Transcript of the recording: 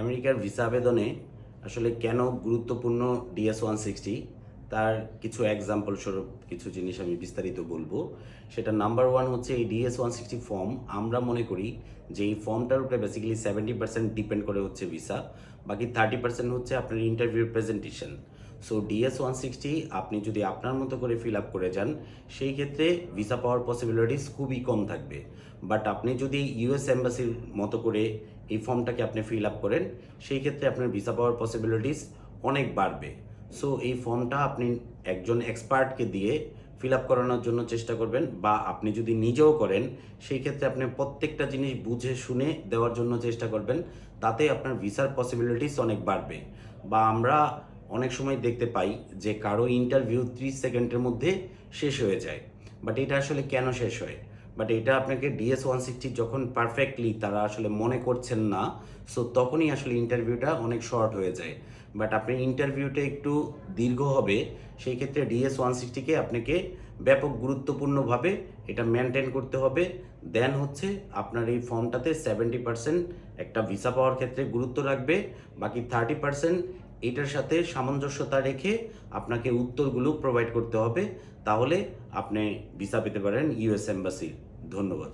আমেরিকার ভিসা আবেদনে আসলে কেন গুরুত্বপূর্ণ ডিএস ওয়ান সিক্সটি? তার কিছু এক্সাম্পল স্বরূপ কিছু জিনিস আমি বিস্তারিত বলব। সেটা নাম্বার ওয়ান হচ্ছে এই ডিএস ওয়ান সিক্সটি ফর্ম আমরা মনে করি যে এই ফর্মটার উপরে বেসিক্যালি সেভেন্টি পার্সেন্ট ডিপেন্ড করে হচ্ছে ভিসা বাকি থার্টি পার্সেন্ট হচ্ছে আপনার interview presentation so DS one sixty আপনি যদি আপনার মতো করে ফিল আপ করে যান, সেই ক্ষেত্রে ভিসা পাওয়ার পসিবিলিটিস খুবই কম থাকবে। বাট আপনি যদি ইউএস এম্বাসির মতো করে এই ফর্মটাকে আপনি ফিল আপ করেন, সেই ক্ষেত্রে আপনার ভিসা পাওয়ার পসিবিলিটিস অনেক বাড়বে। সো এই ফর্মটা আপনি একজন এক্সপার্টকে দিয়ে ফিল আপ করানোর জন্য চেষ্টা করবেন বা আপনি যদি নিজেও করেন, সেই ক্ষেত্রে আপনি প্রত্যেকটা জিনিস বুঝে শুনে দেওয়ার জন্য চেষ্টা করবেন, তাতে আপনার ভিসার পসিবিলিটিস অনেক বাড়বে। বা আমরা অনেক সময় দেখতে পাই যে কারও ইন্টারভিউ ত্রিশ সেকেন্ডের মধ্যে শেষ হয়ে যায়। বাট এটা আসলে কেন শেষ হয়? বাট এটা আপনাকে ডিএস ওয়ান সিক্সটি যখন পারফেক্টলি তারা আসলে মনে করছেন না সো তখনই আসলে ইন্টারভিউটা অনেক শর্ট হয়ে যায়। বাট আপনি ইন্টারভিউটা একটু দীর্ঘ হবে, সেই ক্ষেত্রে ডিএস ওয়ান সিক্সটিকে আপনাকে ব্যাপক গুরুত্বপূর্ণভাবে এটা মেনটেন করতে হবে। দেন হচ্ছে আপনার এই ফর্মটাতে সেভেন্টি পার্সেন্ট একটা ভিসা পাওয়ার ক্ষেত্রে গুরুত্ব রাখবে, বাকি থার্টি পার্সেন্ট এটার সাথে সামঞ্জস্যতা রেখে আপনাকে উত্তরগুলো প্রোভাইড করতে হবে, তাহলে আপনি ভিসা পেতে পারেন ইউএস এম্বাসির ধন্যবাদ।